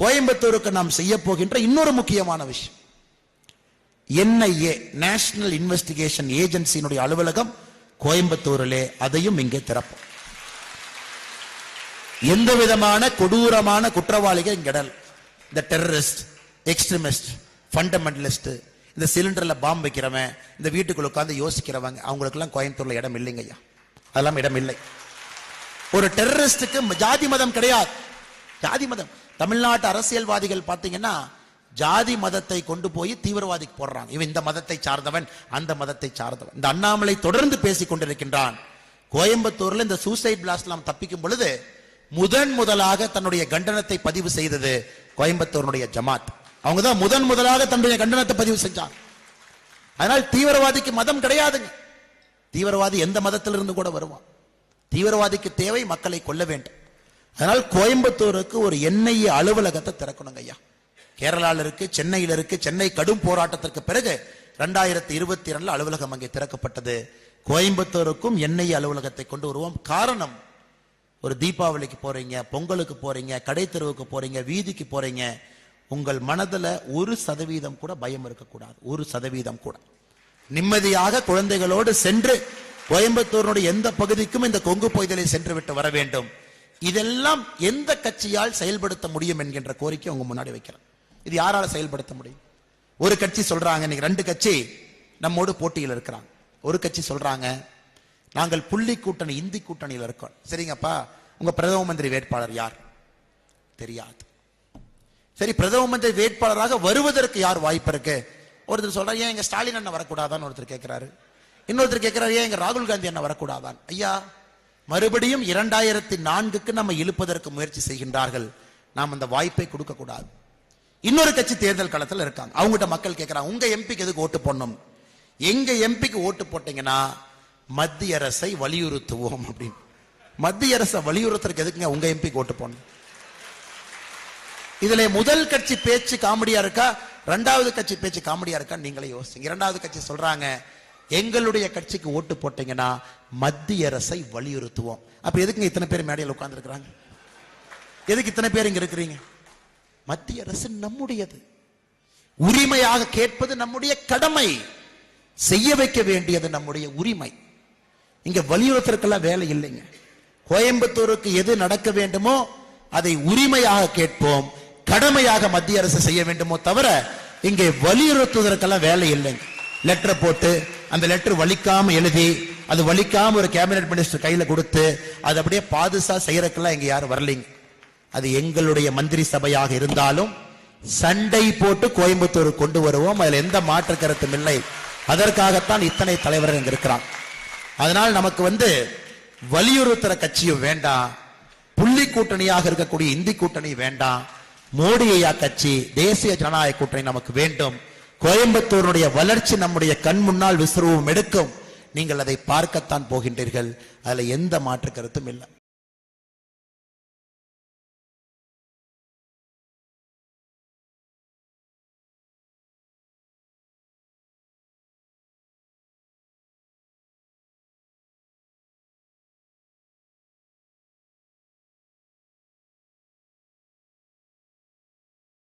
கோயம்புத்தூருக்கு நாம் செய்ய போகின்ற இன்னொரு முக்கியமான விஷயம். என்ஐஏ நேஷனல் இன்வெஸ்டிகேஷன் ஏஜென்சியினுடைய அலுவலகம் கோயம்புத்தூரிலே அதையும் இங்கே திறப்போம். எந்த விதமான கொடூரமான குற்றவாளிகள் இங்கிடல் இந்த டெரரிஸ்ட் எக்ஸ்ட்ரீமிஸ்ட் ஃபண்டமெண்டலிஸ்ட் இந்த சிலிண்டர்ல பாம்பு வைக்கிறவன் இந்த வீட்டுக்குள்ள உட்கார்ந்து யோசிக்கிறவங்க அவங்களுக்கெல்லாம் கோயம்புத்தூர்ல இடம் இல்லைங்க ஐயா அதெல்லாம் இடம் இல்லை. ஒரு டெரரிஸ்டுக்கு ஜாதி மதம் கிடையாது. ஜாதி மதம். தமிழ்நாட்டு அரசியல்வாதிகள் பார்த்தீங்கன்னா ஜாதி மதத்தை கொண்டு போய் தீவிரவாதிக்கு போடுறாங்க. இவன் இந்த மதத்தை சார்ந்தவன் அந்த மதத்தை சார்ந்தவன். இந்த அண்ணாமலை தொடர்ந்து பேசிக் கொண்டிருக்கின்றான். கோயம்புத்தூர்ல இந்த சூசைட் பிளாஸ்ட்லாம் தப்பிக்கும் பொழுது முதன் முதலாக தன்னுடைய கண்டனத்தை பதிவு செய்தது கோயம்புத்தூருடைய ஜமாத். அவங்க தான் முதன் முதலாக தன்னுடைய கண்டனத்தை பதிவு செஞ்சாங்க. அதனால் தீவிரவாதிக்கு மதம் கிடையாதுங்க. தீவிரவாதி எந்த மதத்திலிருந்து கூட வருவான். தீவிரவாதிக்கு தேவை மக்களை கொல்ல வேண்டும். அதனால் கோயம்புத்தூருக்கு ஒரு எண்ணெய் அலுவலகத்தை திறக்கணுங்க ஐயா. கேரளால இருக்கு சென்னையில் இருக்கு சென்னை கடும் போராட்டத்திற்கு பிறகு ரெண்டாயிரத்தி இருபத்தி ரெண்டுல அலுவலகம் அங்கே திறக்கப்பட்டது. கோயம்புத்தூருக்கும் எண்ணெய் அலுவலகத்தை கொண்டு வருவோம். காரணம் ஒரு தீபாவளிக்கு போறீங்க பொங்கலுக்கு போறீங்க கடை தெருவுக்கு போறீங்க வீதிக்கு போறீங்க உங்கள் மனதுல ஒரு சதவீதம் கூட பயம் இருக்கக்கூடாது. ஒரு சதவீதம் கூட. நிம்மதியாக குழந்தைகளோடு சென்று கோயம்புத்தூருடைய எந்த பகுதிக்கும் இந்த கொங்கு பொய்தலை சென்று விட்டு வர வேண்டும். இதெல்லாம் எந்த கட்சியால் செயல்படுத்த முடியும் என்கின்ற கோரிக்கை உங்க முன்னாடி வைக்கிறேன். இது யாரால செயல்படுத்த முடியும்? ஒரு கட்சி சொல்றாங்க இன்னைக்கு ரெண்டு கட்சி நம்மோடு போட்டியில் இருக்கிறாங்க. ஒரு கட்சி சொல்றாங்க நாங்கள் புள்ளி கூட்டணி இந்தி கூட்டணியில் இருக்கோம். சரிங்கப்பா உங்க பிரதம மந்திரி வேட்பாளர் யார்? தெரியாது. சரி பிரதம மந்திரி வேட்பாளராக வருவதற்கு யார் வாய்ப்பு இருக்கு? ஒருத்தர் சொல்றாரு ஏன் எங்க ஸ்டாலின் அண்ணன் வரக்கூடாதான்னு ஒருத்தர் கேட்கிறாரு இன்னொருத்தர் கேட்கிறாரு ஏன் எங்க ராகுல் காந்தி அண்ணன் வரக்கூடாதான் ஐயா மறுபடியும் இரண்டாயிரத்தி நான்குக்கு நம்ம இழுப்பதற்கு முயற்சி செய்கின்றார்கள். நாம் அந்த வாய்ப்பை கொடுக்க கூடாது இன்னொரு கட்சி தேர்தல் களத்தில் இருக்காங்க. அவங்ககிட்ட மக்கள் கேட்கிறாங்க உங்க எம்பிக்கு எதுக்கு ஓட்டு போடணும்? எங்க எம்பிக்கு ஓட்டு போட்டீங்கன்னா மத்திய அரசை வலியுறுத்துவோம் அப்படின்னு. மத்திய அரசை வலியுறுத்துறதுக்கு எதுக்குங்க உங்க எம்பிக்கு ஓட்டு போடணும்? இதுல முதல் கட்சி பேச்சு காமெடியா இருக்கா? ரெண்டாவது கட்சி பேச்சு காமெடியா இருக்கா நீங்களே யோசிச்சுங்க இரண்டாவது கட்சி சொல்றாங்க எங்களுடைய கட்சிக்கு ஓட்டு போட்டீங்கன்னா மத்திய அரசை வலியுறுத்துவோம். அப்ப எதுக்குங்க இத்தனை பேர் மேடையில் உட்கார்ந்துருக்கிறாங்க? எதுக்கு இத்தனை பேர் இங்க இருக்கிறீங்க? மத்திய அரசு நம்முடையது. உரிமையாக கேட்பது நம்முடைய கடமை. செய்ய வைக்க வேண்டியது நம்முடைய உரிமை. இங்க வலியுறுத்தலுக்கெல்லாம் வேலை இல்லைங்க. கோயம்புத்தூருக்கு எது நடக்க வேண்டுமோ அதை உரிமையாக கேட்போம். கடமையாக மத்திய அரசு செய்ய வேண்டுமோ தவிர இங்கே வலியுறுத்துவதற்கெல்லாம் வேலை இல்லைங்க. லெட்டர் போட்டு அந்த லெட்டர் வலிக்காம எழுதி அது வலிக்காம ஒரு கேபினெட் மினிஸ்டர் கையில கொடுத்து அது அப்படியே பாதுசா செய்யறக்கெல்லாம் இங்க யாரும் வரலைங்க. அது எங்களுடைய மந்திரி சபையாக இருந்தாலும் சண்டை போட்டு கோயம்புத்தூர் கொண்டு வருவோம் அதுல எந்த மாற்று கருத்தும் இல்லை. அதற்காகத்தான் இத்தனை தலைவர்கள் இங்க இருக்கிறான் அதனால் நமக்கு வந்து வலியுறுத்துற கட்சியும் வேண்டாம் புள்ளி கூட்டணியாக இருக்கக்கூடிய இந்தி கூட்டணி வேண்டாம் மோடி ஐயா கட்சி தேசிய ஜனநாயக கூட்டணி நமக்கு வேண்டும். கோயம்புத்தூருடைய வளர்ச்சி நம்முடைய கண் முன்னால் விசுரூபம் எடுக்கும். நீங்கள் அதை பார்க்கத்தான் போகின்றீர்கள். அதுல எந்த மாற்று கருத்தும் இல்லை.